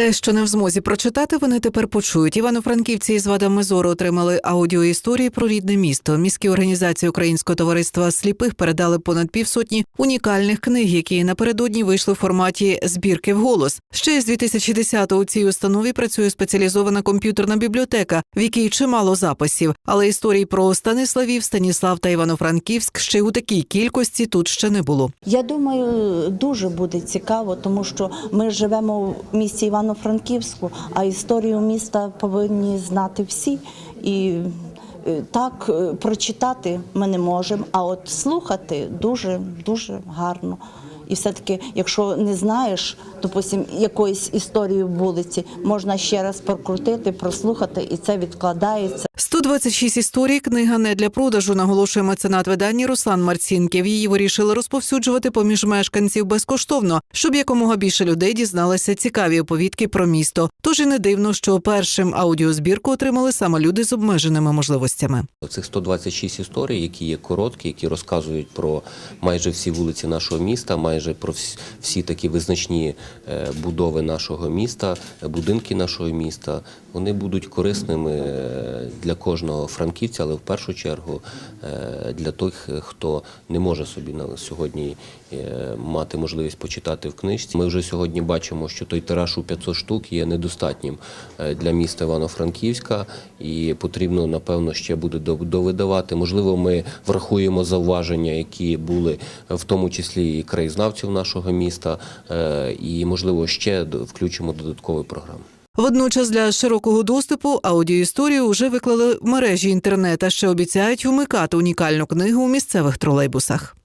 Те, що не в змозі прочитати, вони тепер почують. Івано-франківці із вадами зору отримали аудіоісторії про рідне місто. Міські організації Українського товариства сліпих передали понад півсотні унікальних книг, які напередодні вийшли в форматі збірки вголос. Ще з 2010-го у цій установі працює спеціалізована комп'ютерна бібліотека, в якій чимало записів. Але історій про Станиславів, Станіслав та Івано-Франківськ ще у такій кількості тут ще не було. Я думаю, дуже буде цікаво, тому що ми живемо в місті Івано-Франківську, а історію міста повинні знати всі. І е, так е, прочитати ми не можемо, а от слухати дуже дуже гарно. І все-таки, якщо не знаєш, допустим, якоїсь історії вулиці, можна ще раз прокрутити, прослухати, і це відкладається. 126 історій книга не для продажу, наголошує меценат видання Руслан Марцінків. Її вирішили розповсюджувати поміж мешканців безкоштовно, щоб якомога більше людей дізналися цікаві оповідки про місто. Тож і не дивно, що першим аудіозбірку отримали саме люди з обмеженими можливостями. Цих 126 історій, які є короткі, які розказують про майже всі вулиці нашого міста, майже про всі, такі визначні е, будови нашого міста, будинки нашого міста. Вони будуть корисними е, для кожного франківця, але в першу чергу е, для тих, хто не може собі сьогодні е, мати можливість почитати в книжці. Ми вже сьогодні бачимо, що той тираж у 500 штук є недостатнім е, для міста Івано-Франківська, і потрібно напевно ще буде до- довидавати. Можливо, ми врахуємо зауваження, які були в тому числі і краєзнавців нашого міста, і можливо ще включимо додаткові програми. Водночас для широкого доступу аудіоісторію вже виклали в мережі інтернет, а ще обіцяють вмикати унікальну книгу у місцевих тролейбусах.